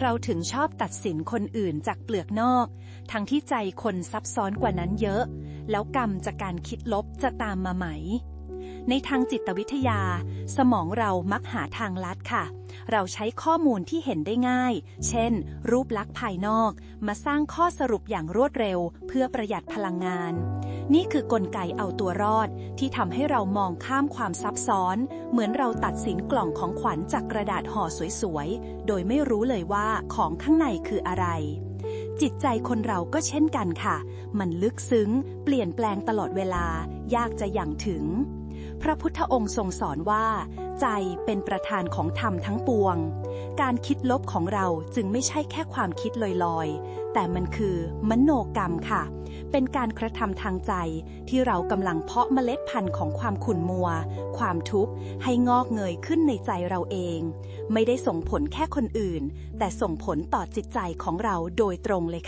เราถึงชอบตัดสินคนอื่นจากเปลือกนอก ทั้งที่ใจคนซับซ้อนกว่านั้นเยอะ แล้วกรรมจากการคิดลบจะตามมาไหม ในทางจิตวิทยา สมองเรามักหาทางลัดค่ะ เราใช้ข้อมูลที่เห็นได้ง่าย เช่น รูปลักษณ์ภายนอก มาสร้างข้อสรุปอย่างรวดเร็ว เพื่อประหยัดพลังงาน นี่คือกลไกเอาตัวรอด ที่ทำให้เรามองข้ามความซับซ้อน เหมือนเราตัดสินกล่องของขวัญจากกระดาษห่อสวยๆ โดยไม่รู้เลยว่าของข้างในคืออะไรจิตใจคนเราก็เช่นกันค่ะ มันลึกซึ้ง เปลี่ยนแปลงตลอดเวลา ยากจะอย่างถึง พระพุทธองค์ทรงสอนว่า ใจเป็นประธานของธรรมทั้งปวง การคิดลบของเราจึงไม่ใช่แค่ความคิดลอยๆ แต่มันคือมโนกรรมค่ะ เป็นการกระทำทางใจที่เรากำลังเพาะเมล็ดพันธุ์ของความขุ่นมัว ความทุกข์ให้งอกเงยขึ้นในใจเราเอง ไม่ได้ส่งผลแค่คนอื่น แต่ส่งผลต่อจิตใจของเราโดยตรงเลยค่ะ